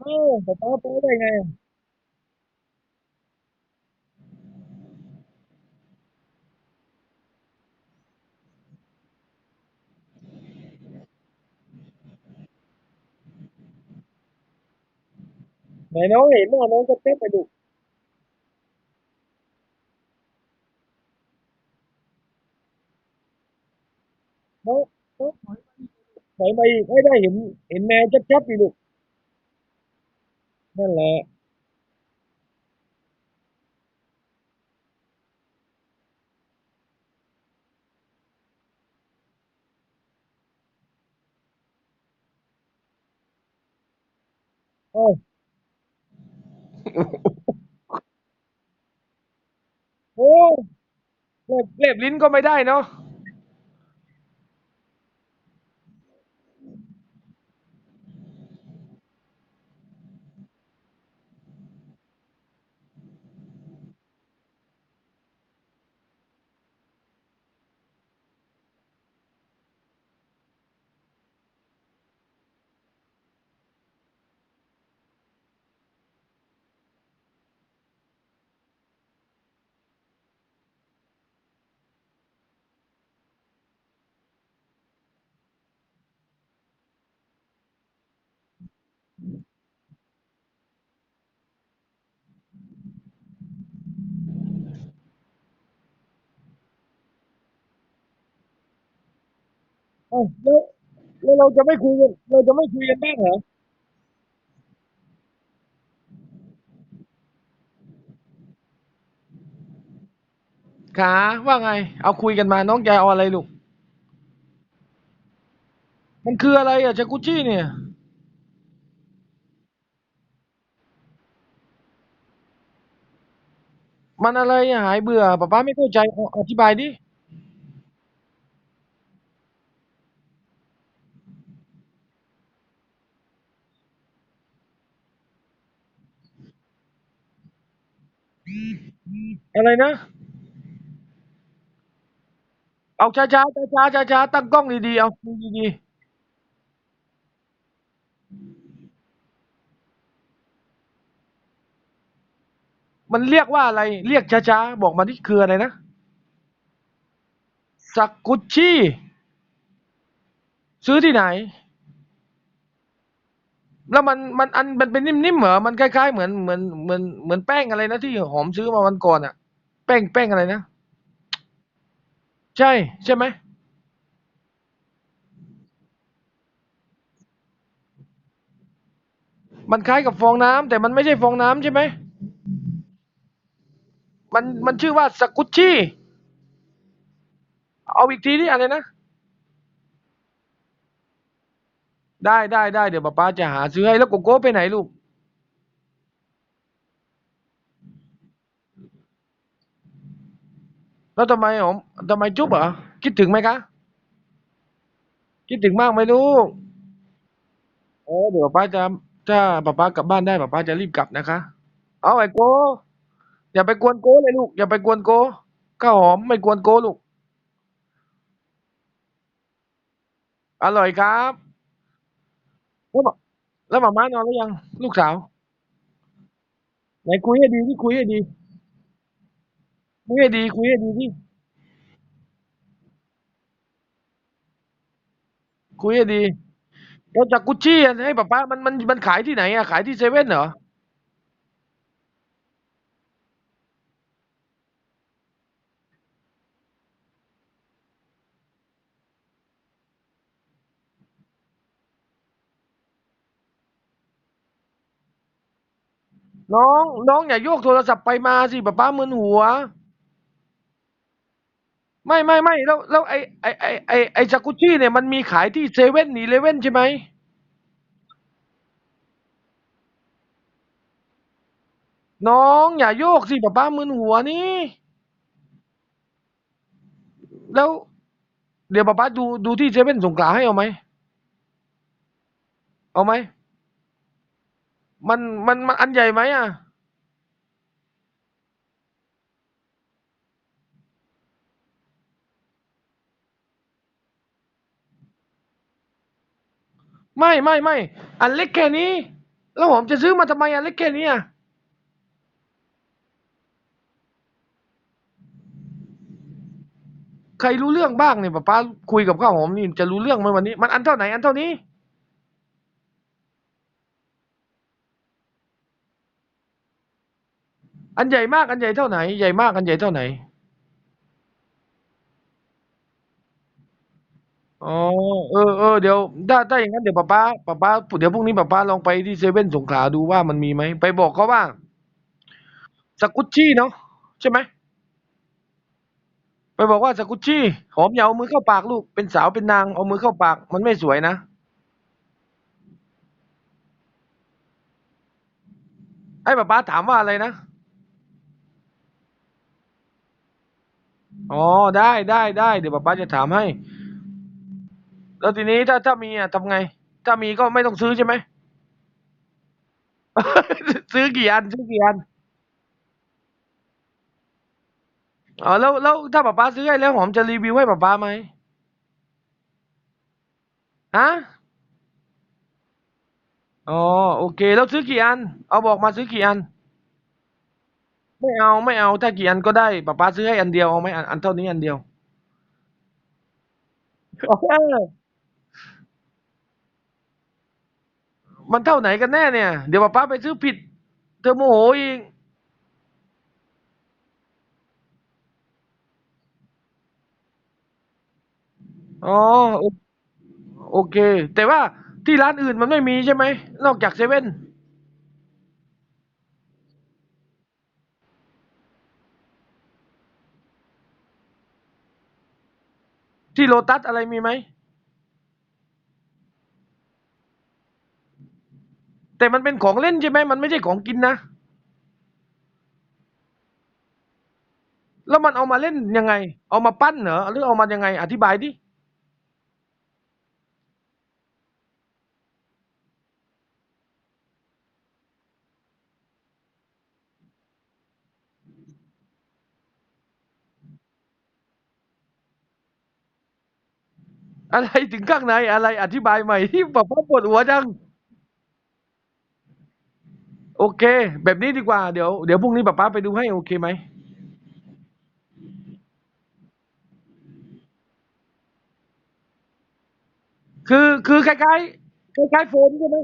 เอ้าป๊าป๊าไปได้ไงอะไหนน้องเห็นว่าน้องจะเต้ นไปดูน้องน้องถอยมาอีกให้ได้เห็นเห็นแมวชัดๆดิลูกนั่นแหละเอ้าโอ้เล็บเล็บลิ้นก็ไม่ได้เนาะเอ้าแล้วแล้วเราจะไม่คุยกันเราจะไม่คุยกันบ้างเหรอขาว่าไง เอาคุยกันมาน้องจเอาอะไรลูก มันคืออะไรอะจากุชี่เนี่ย มันอะไรอะหายเบื่อป๊าป๊าไม่เข้าใจอธิบายดิ อะไรนะ เอาช้าช้าช้าช้าช้าช้าๆตั้งกล้องดีๆ เอาดีๆ มันเรียกว่าอะไร เรียกช้าช้าๆบอกมาที่คืออะไรนะซากุชิซื้อที่ไหน แล้วมันมันอันมันเป็นนิ่มๆเหรอมันคล้ายๆเหมือนเหมือนเหมือนเหมือนแป้งอะไรนะที่หอมซื้อมาวันก่อนอะแป้งแป้งอะไรนะ ใช่ ใช่ไหมมันคล้ายกับฟองน้ำแต่มันไม่ใช่ฟองน้ำใช่ไหม มันมันชื่อว่าสกุชชี่ เอาอีกทีนี่อะไรนะ ได้ได้ได้เดี๋ยวป๊าป๊าจะหาซื้อให้แล้วโกโก้ไปไหนลูก แล้วทำไมหอมทำไมจุ๊บเหรอคิดถึงไหมคะ คิดถึงมากไหมลูกเออเดี๋ยวป๊าจะถ้าป๊าป๊ากลับบ้านได้ป๊าป๊าจะรีบกลับนะคะ เอาไอ้โก้อย่าไปกวนโก้เลยลูกอย่าไปกวนโก้ข้าวหอมไม่กวนโก้ลูกอร่อยครับ แล้วบอกแล้วหมาม้านอนหรือยัง ลูกสาว ไหนคุยให้ดีที่คุยให้ดี คุยให้ดี คุยให้ดีที่คุยให้ดี แล้วจากกุชชี่อะให้ป๊าป๊า มัน มัน มันขายที่ไหนอะ ขายที่เซเว่นเหรอ น้อง น้องอย่าโยกโทรศัพท์ไปมาสิป๊าป๊ามึนหัว ไม่ไม่ไม่แล้วแล้วไอไอไอไอไอจากุชชี่เนี่ยมันมีขายที่เซเว่นอีเลเว่นใช่ไหมน้องอย่าโยกสิป๊าป๊ามึนหัวนี่ แล้ว เดี๋ยวป๊าป๊าดูดูที่เซเว่นสงขลาให้เอาไหมเอาไหม มันมันมันอันใหญ่ไหมอะ ไม่ไม่ไม่อันเล็กแค่นี้ แล้วหอมจะซื้อมาทำไมอันเล็กแค่นี้อะใครรู้เรื่องบ้างเนี่ยป้าป้าคุยกับข้าวหอมนี่จะรู้เรื่องไหมวันนี้ มันอันเท่าไหนอันเท่านี้ อันใหญ่มากอันใหญ่เท่าไหน ใหญ่มากอันใหญ่เท่าไหนอ๋อเออเออเดี๋ยวถ้าถ้าอย่างนั้นเดี๋ยวป้าป้าป้าป้าเดี๋ยวพรุ่งนี้ป้าป้าลองไปที่เซเว่นสงขลาดูว่ามันมีไหมไปบอกเขาว่าสกุชชี่เนาะใช่ไหมไปบอกว่าสกุชชี่หอมอย่าเอามือเข้าปากลูกเป็นสาวเป็นนางเอามือเข้าปาก มันไม่สวยนะให้ป้าป้าถามว่าอะไรนะ อ๋อได้ได้ได้เดี๋ยวป้าป้าจะถามให้ แล้วทีนี้ถ้าถ้ามีอะทำไง ถ้ามีก็ไม่ต้องซื้อใช่ไหม ซื้อกี่อันซื้อกี่อันอ๋อแล้วแล้วถ้าป้าป้าซื้อให้แล้วหอมจะรีวิวให้ป้าป้าไหมฮะอ๋อโอเค แล้วซื้อกี่อัน เอาบอกมาซื้อกี่อัน ไม่เอาไม่เอาถ้ากี่อันก็ได้ป้าป้าซื้อให้อันเดียวเอาไหมอันอันเท่านี้อันเดียวเออมันเท่าไหนกันแน่เนี่ย เดี๋ยวป้าป้าไปซื้อผิด เธอโมโหอีกอ๋อโอโอเค แต่ว่าที่ร้านอื่นมันไม่มีใช่ไหม นอกจากเซเว่น ที่โลตัสอะไรมีไหม แต่มันเป็นของเล่นใช่ไหมมันไม่ใช่ของกินนะ แล้วมันเอามาเล่นยังไง เอามาปั้นเหรอหรือเอามายังไง อธิบายดิ อะไรถึงข้างในอะไรอธิบายใหม่ที่แบบว่าปวดหัวจัง โอเค แบบนี้ดีกว่าเดี๋ยวเดี๋ยวพรุ่งนี้ป๊าป๊าไปดูให้โอเคไหมคือคือคล้ายๆคล้ายๆโฟมใช่ไหม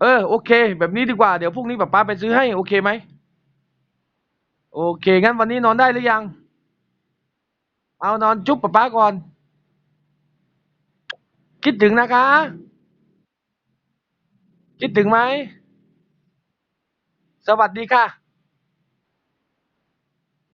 เออโอเค แบบนี้ดีกว่าเดี๋ยวพรุ่งนี้ป๊าป๊าไปซื้อให้โอเคไหม โอเค งั้นวันนี้นอนได้หรือยัง เอานอนจุ๊บป๊าป๊าก่อน คิดถึงนะคะ คิดถึงไหม สวัสดีค่ะ